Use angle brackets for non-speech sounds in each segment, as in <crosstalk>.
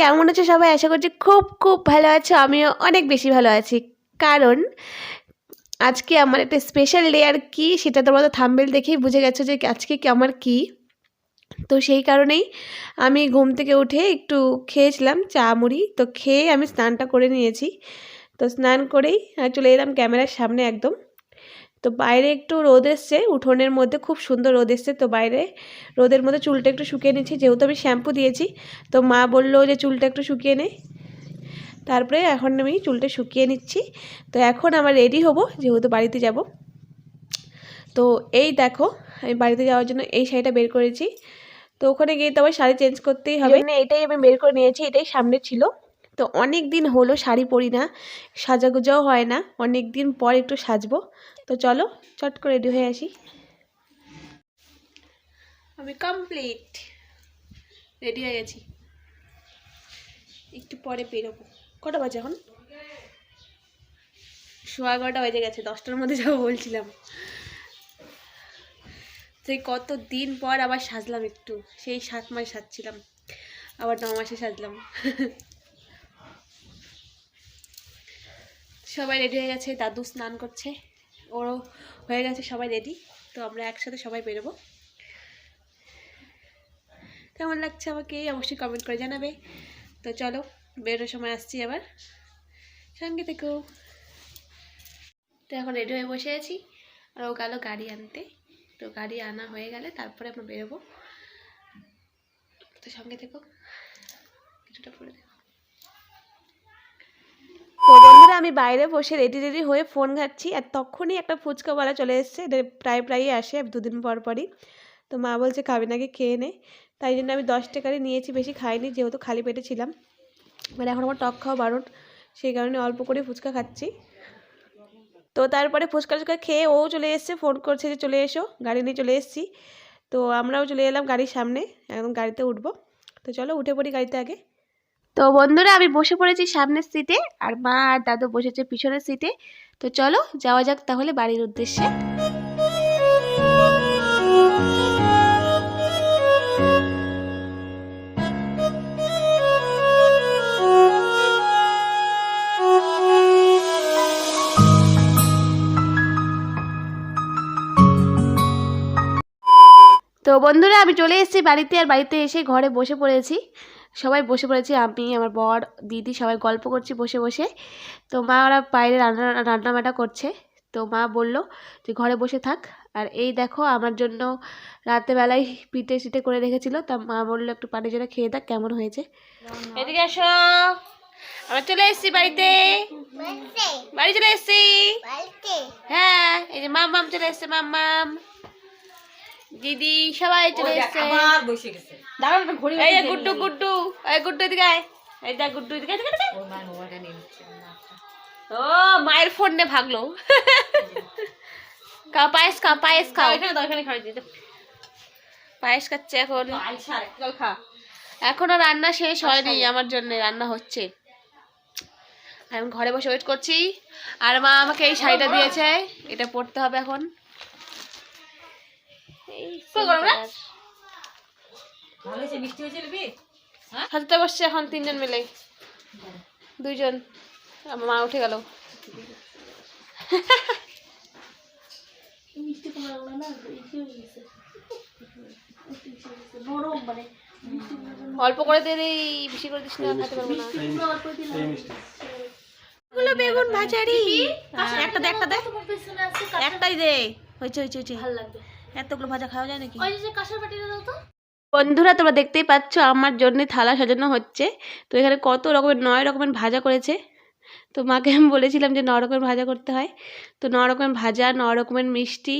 কেমন আছো সবাই? আশা করছি খুব খুব ভালো আছো। আমিও অনেক বেশি ভালো আছি। কারণ আজকে আমার একটা স্পেশাল আর কি, সেটা তোমরা থাম্বেল দেখেই বুঝে গেছো যে আজকে আমার কি। তো সেই কারণেই আমি ঘুম থেকে উঠে একটু খেয়েছিলাম চা মুড়ি। তো খেয়ে আমি স্নানটা করে নিয়েছি। তো স্নান করেই চলে এলাম ক্যামেরার সামনে একদম। তো বাইরে একটু রোদ এসছে উঠোনের মধ্যে খুব সুন্দর রোদ এসছে তো বাইরে রোদের মধ্যে চুলটা একটু শুকিয়ে নিচ্ছি যেহেতু আমি শ্যাম্পু দিয়েছি তো মা বলল যে চুলটা একটু শুকিয়ে নে। তারপরে এখন আমি চুলটা শুকিয়ে নিচ্ছি তো এখন আমার রেডি হব যেহেতু বাড়িতে যাব। তো এই দেখো আমি বাড়িতে যাওয়ার জন্য এই শাড়িটা বের করেছি তো ওখানে গিয়ে তো আবার শাড়ি চেঞ্জ করতেই হবে। না এটাই আমি বের করে নিয়েছি এটাই সামনে ছিল। তো অনেক দিন হলো শাড়ি পরি না সাজাগুজাও হয় না অনেক দিন পর একটু সাজবো। তো চলো, চট করে রেডি হয়ে আসি। আমি কমপ্লিট রেডি হয়ে গেছি। একটু পরে বেরোবো। কটা বাজে এখন? সোয়া এগারোটা বেজে গেছে, দশটার মধ্যে যাব বলছিলাম। সেই কত দিন পর আবার সাজলাম একটু, সেই সাত মাস সাজছিলাম। আবার ন মাসে সাজলাম। সবাই রেডি হয়ে গেছে, দাদু স্নান করছে। ওরও হয়ে গেছে, সবাই রেডি তো আমরা একসাথে সবাই বেরোবো। কেমন লাগছে আমাকে? অবশ্যই কমেন্ট করে জানাবে। তো চলো বেরোর সময় আসছি আবার। সঙ্গে থেকেও তো এখন রেডি হয়ে বসে আছি। আর ও গেল গাড়ি আনতে। তো গাড়ি আনা হয়ে গেলে তারপরে আমরা বেরোবো। তো সঙ্গে থেকো। কিছুটা পরে দেখো। তো বন্ধুরা আমি বাইরে বসে রেডি রেডি হয়ে ফোন ঘাটছি আর তখনই একটা ফুচকাওয়ালা চলে এসছে। এটা প্রায়, প্রায়ই আসে দুদিন পর পরই। তো মা বলছে, খাবি নাকি খেয়ে নে। তাই জন্য আমি দশ টাকারই নিয়েছি, বেশি খাইনি, যেহেতু খালি পেটে ছিলাম। মানে এখন আমার টক খাওয়া বারণ, সেই কারণে অল্প করে ফুচকা খাচ্ছি। তো তারপরে ফুচকা টুচকা খেয়ে ও চলে এসছে ফোন করছে যে, চলে এসো, গাড়ি নিয়ে চলে এসেছি। তো আমরাও চলে এলাম গাড়ির সামনে, একদম গাড়িতে উঠবো। তো চলো, উঠে পড়ি গাড়িতে আগে। তো বন্ধুরা, আমি বসে পড়েছি সামনের সিটে আর মা আর দাদু বসেছে পিছনের সিটে তো চলো, যাওয়া যাক তাহলে বাড়ির উদ্দেশ্যে। তো বন্ধুরা, আমি চলে এসেছি বাড়িতে, আর বাড়িতে এসে ঘরে বসে পড়েছি। সবাই বসে পড়েছি আমি আমার বর দিদি সবাই গল্প করছি বসে বসে। তো মা ওরা বাইরে রান্না রান্নাবাটা করছে। তো মা বলল যে ঘরে বসে থাক। আর এই দেখো আমার জন্য রাতেবেলায় পিঠে সিটে করে রেখেছিল। তা মা বলল একটু পানি জন্য খেয়ে দেখ কেমন হয়েছে? এদিকে আসো। আমরা চলে এসেছি বাড়িতে। বাড়ি চলে এসেছি। হ্যাঁ এই যে মাম মাম চলে এসছে মাম মাম। দিদি সবাই চলে এসছে। বসে গেছে। এই গুড্ডু গুড্ডু এই গুড্ডু এদিকে আয়। এই দেখ গুড্ডু এদিকে এদিকে। ওর মায়ের মোবাইলটা নিয়ে নিচ্ছে ও মায়ের ফোন নে ভাগলো। <laughs> খাও পায়েস খাও পায়েস খাও। এখানে দাও এখানে খাওয়াই দিতে পায়েস খাচ্ছে এখন। আইসা চল খা। এখনও রান্না শেষ হয়নি আমার জন্য রান্না হচ্ছে। আমি ঘরে বসে ওয়েট করছি। আর মা আমাকে এই শাড়িটা দিয়েছে এটা পরতে হবে এখন এই গরম না? simple। ভালো হয়েছে মিষ্টি হয়েছে লিবি সাজাতে বসছে এখন তিনজন মিলে। দুইজন। আমার মা উঠে গেল। অল্প করে দে রে বেশি করে দিস না খেতে পারব না। গুলো বেগুন ভাজারি। একটা দে একটা দে। একটাই দে। হয়েছে হয়েছে হয়েছে। ভালো লাগবে। এতগুলো ভাজা খাওয়া যায় নাকি? ওই যে কাঁসার বাটিটা দাও তো। বন্ধুরা তোমরা দেখতেই পাচ্ছ আমার জন্য থালা সাজানো হচ্ছে। তো এখানে কত রকমের নয় রকমের ভাজা করেছে। তো মাকে আমি বলেছিলাম যে ন রকমের ভাজা করতে হয়। তো ন রকমের ভাজা ন রকমের মিষ্টি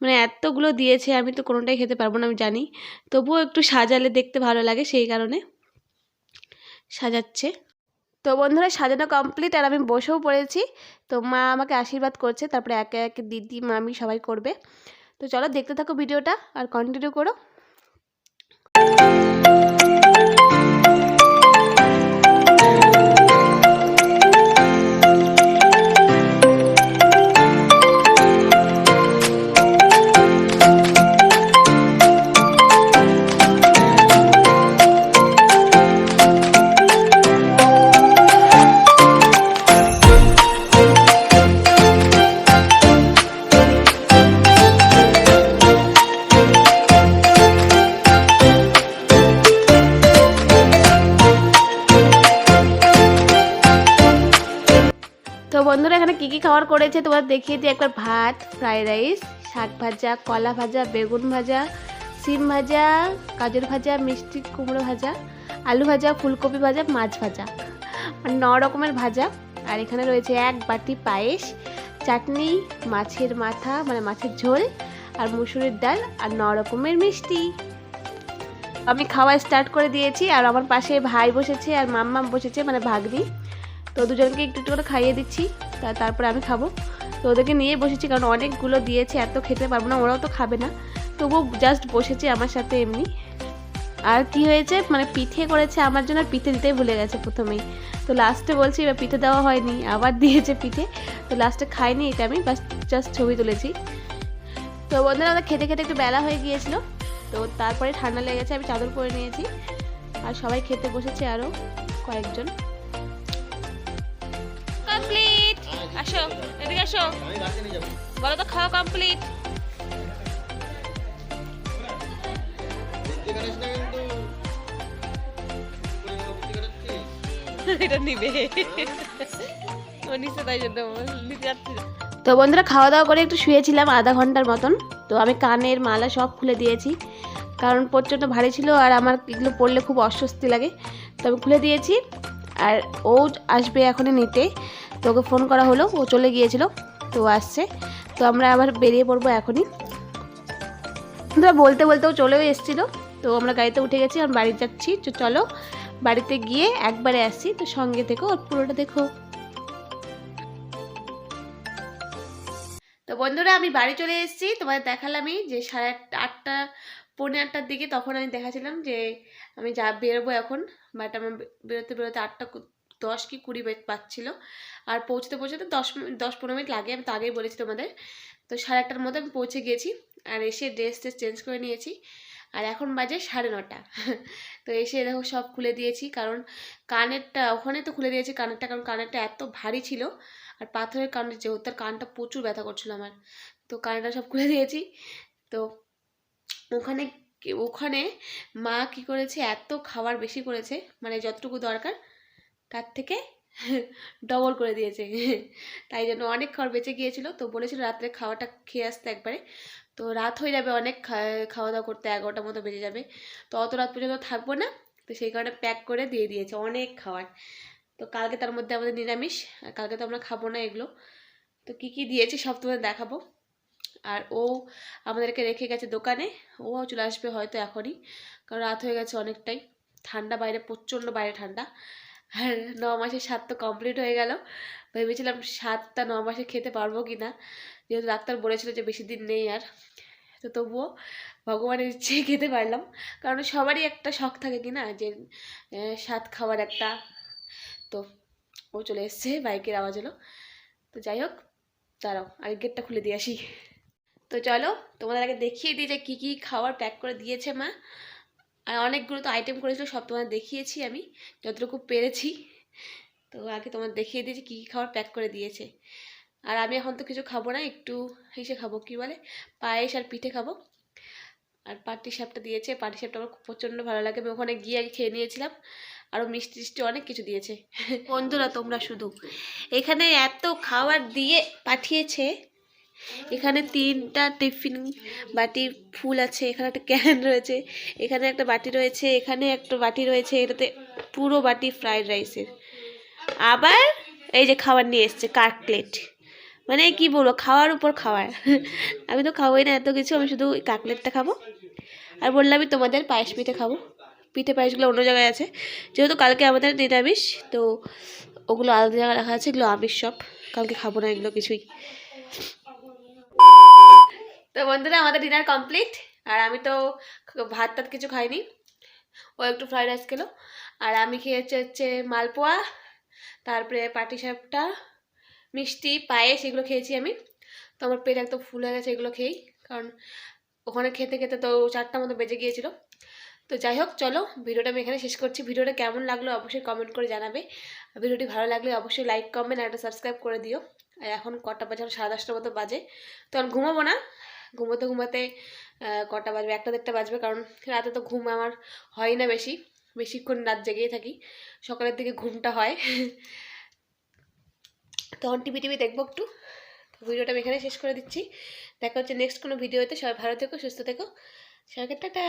মানে এতগুলো দিয়েছে আমি তো কোনোটাই খেতে পারব না আমি জানি। তবুও একটু সাজালে দেখতে ভালো লাগে সেই কারণে সাজাচ্ছে। তো বন্ধুরা সাজানো কমপ্লিট আর আমি বসেও পড়েছি। তো মা আমাকে আশীর্বাদ করছে তারপরে একে একে দিদি মামি সবাই করবে। তো চলো দেখতে থাকো ভিডিওটা আর কন্টিনিউ করো। খাবার করেছে, তোমার দেখিয়ে দিই একবার ভাত ফ্রাইড রাইস শাক ভাজা, কলা ভাজা, বেগুন ভাজা, সিম ভাজা, গাজর ভাজা, মিষ্টি কুমড়ো ভাজা, আলু ভাজা, ফুলকপি ভাজা, মাছ ভাজা। মানে ন রকমের ভাজা। আর এখানে রয়েছে এক বাটি পায়েস, চাটনি, মাছের মাথা মানে মাছের ঝোল, আর মুসুরির ডাল, আর ন রকমের মিষ্টি। আমি খাওয়া স্টার্ট করে দিয়েছি, আর আমার পাশে ভাই বসেছে, আর মাম্মাম বসেছে মানে ভাগ্নি। তো দুজনকে একটু একটু করে খাইয়ে দিচ্ছি। তারপরে আমি খাব। তো ওদেরকে নিয়ে বসেছি কারণ অনেকগুলো দিয়েছে, এত খেতে পারব না, ওরাও তো খাবে না। তবুও জাস্ট বসেছে আমার সাথে এমনি। আর কি হয়েছে? মানে পিঠে করেছে আমার জন্য পিঠে দিতেই ভুলে গেছে প্রথমেই। তো লাস্টে বলছি, এবার পিঠে দেওয়া হয়নি, আবার <laughs> দিয়েছে পিঠে। তো লাস্টে খাইনি এটা আমি বাস জাস্ট ছবি তুলেছি। তো বন্ধুরা, আমাদের খেতে খেতে একটু বেলা হয়ে গিয়েছিল। তো তারপরে ঠান্ডা লেগেছে আমি চাদর পরে নিয়েছি। আর সবাই খেতে বসেছে আরও কয়েকজন। আসো, এদিকে আসো। বলো তো, খাওয়া কমপ্লিট তো বন্ধুরা, খাওয়া দাওয়া করে একটু শুয়েছিলাম আধা ঘণ্টার মতন। তো আমি কানের মালা সব খুলে দিয়েছি। কারণ প্রচণ্ড ভারী ছিল আর আমার এগুলো পরলে খুব অস্বস্তি লাগে। তো আমি খুলে দিয়েছি। আর ও আসবে এখনই নিতে। তো ওকে ফোন করা হলো, ও চলে গিয়েছিল, তো আসছে। তো আমরা আবার বেরিয়ে পড়ব এখনই। বন্ধুরা, বলতে বলতেও চলেও এসেছিল। তো আমরা গাড়িতে উঠে গেছি আর বাড়ি যাচ্ছি। তো চলো, বাড়িতে গিয়ে একবারে আসছি তো সঙ্গে থেকো, ওর পুরোটা দেখো। তো বন্ধুরা, আমি বাড়ি চলে এসেছি। তোমাদের দেখালামই যে সাড়ে আটটা, পৌনে আটটার দিকে তখন আমি দেখাছিলাম যে আমি যা বেরোবো এখন। বাট আমার বেরোতে বেরোতে আটটা দশ কি কুড়ি মিনিট পাচ্ছিলো আর পৌঁছতে পৌঁছতে দশ দশ পনেরো মিনিট লাগে। আমি তো আগেই বলেছি তোমাদের। তো সাড়ে আটটার মধ্যে আমি পৌঁছে গেছি। আর এসে ড্রেস ট্রেস চেঞ্জ করে নিয়েছি। আর এখন বাজে সাড়ে নটা। <laughs> তো এসে দেখো সব খুলে দিয়েছি, কারণ কানেরটা, ওখানে তো খুলে দিয়েছি কানেরটা, কারণ কানেরটা এত ভারী ছিল আর পাথরের কানের যেহেতু তার কানটা প্রচুর ব্যথা করছিল আমার, তো কানেরটা সব খুলে দিয়েছি। তো ওখানে ওখানে মা কি করেছে, এত খাবার বেশি করেছে মানে যতটুকু দরকার তার থেকে <laughs> ডবল করে দিয়েছে। <laughs> তাই জন্য অনেক খাবার বেঁচে গিয়েছিল, তো বলেছিল রাত্রে খাওয়াটা খেয়ে আসতে একবারে। তো রাত হয়ে যাবে অনেক খাওয়া দাওয়া করতে এগারোটার মতো বেজে যাবে। তো অত রাত পর্যন্ত থাকব না, তো সেই কারণে প্যাক করে দিয়ে দিয়েছে অনেক খাবার। তো কালকে তার মধ্যে আমাদের নিরামিষ, আর কালকে তো আমরা খাব না এগুলো। তো কী কী দিয়েছে সব তোমাদের দেখাবো। আর ও আমাদেরকে রেখে গেছে দোকানে, ও চলে আসবে হয়তো এখনই, কারণ রাত হয়ে গেছে অনেকটাই। ঠান্ডা বাইরে, প্রচণ্ড বাইরে ঠান্ডা। আর ন মাসের স্বাদ তো কমপ্লিট হয়ে গেল। ভেবেছিলাম সাতটা, ন মাসে খেতে পারব কি না যেহেতু ডাক্তার বলেছিল যে বেশি দিন নেই আর, তো তবুও ভগবানের ইচ্ছে খেতে পারলাম। কারণ সবারই একটা শখ থাকে কি না, যে স্বাদ খাওয়ার একটা। তো ও চলে এসছে, বাইকের আওয়াজ হলো। তো যাই হোক, দাঁড়াও আগে গেটটা খুলে দিয়ে আসি। তো চলো, তোমাদের আগে দেখিয়ে দিই যে কী কী খাবার প্যাক করে দিয়েছে মা। আর অনেকগুলো তো আইটেম করেছিল, সব তোমাদের দেখিয়েছি আমি, যতটুকু পেরেছি। তো আগে তোমাদের দেখিয়ে দিয়েছি কী কী খাবার প্যাক করে দিয়েছে। আর আমি এখন তো কিছু খাব না, একটু এসে খাব, কী বলে? পায়েস আর পিঠে খাব। আর পাটি সাপটা দিয়েছে, পাটি সাপটা আমার প্রচণ্ড ভালো লাগে। আমি ওখানে গিয়ে আগে খেয়ে নিয়েছিলাম। আরও মিষ্টি টিষ্টি অনেক কিছু দিয়েছে। বন্ধুরা, তোমরা শুধু এখানে এত খাবার দিয়ে পাঠিয়েছে। এখানে তিনটা টিফিন বাটি ফুল আছে, এখানে একটা ক্যান রয়েছে, এখানে একটা বাটি রয়েছে, এখানে একটা বাটি রয়েছে, এটাতে পুরো বাটি ফ্রাইড রাইসের আবার এই যে খাবার নিয়ে এসছে, কাটলেট। মানে কি বলব, খাওয়ার উপর খাওয়ার। <laughs> আমি তো খাবোই না এত কিছু, আমি শুধু ওই কাটলেটটা খাব। আর বললামই তোমাদের পায়েস পিঠে খাব। পিঠে পায়েসগুলো অন্য জায়গায় আছে। যেহেতু কালকে আমাদের নিরামিষ, তো ওগুলো আলাদা জায়গায় রাখা আছে, এগুলো আমিষ সব। কালকে খাব না এগুলো কিছুই। তো বন্ধুরা, আমাদের ডিনার কমপ্লিট আর আমি তো ভাত টাত কিছু খাইনি। ও একটু ফ্রাইড রাইস খেলো। আর আমি খেয়েছি হচ্ছে মালপোয়া তারপরে পাটিসাপটা মিষ্টি, পায়েস এগুলো খেয়েছি আমি। তো আমার পেট একদম ফুল হয়ে গেছে এগুলো খেয়েই, কারণ ওখানে খেতে খেতে তো চারটা মতো বেজে গিয়েছিল। তো যাই হোক, চলো ভিডিওটা আমি এখানে শেষ করছি। ভিডিওটা কেমন লাগল অবশ্যই কমেন্ট করে জানাবে। ভিডিওটি ভালো লাগলে অবশ্যই লাইক কমেন্ট আর একটা সাবস্ক্রাইব করে দিও। আর এখন কটা বাজে? সাড়ে দশটার মতো বাজে। তো আমি ঘুমাবো না। ঘুমোতে ঘুমাতে কটা বাজবে? একটা দেড়টা বাজবে, কারণ রাতে তো ঘুম আমার হয় না বেশি। বেশিক্ষণ রাত জেগেই থাকি। সকালের দিকে ঘুমটা হয়। তখন টিভি টিভি দেখব একটু। ভিডিওটা আমি এখানে শেষ করে দিচ্ছি। দেখা হচ্ছে নেক্সট কোনো ভিডিওতে সবাই ভালো থেকো, সুস্থ থেকো। সবাইকে টাটা।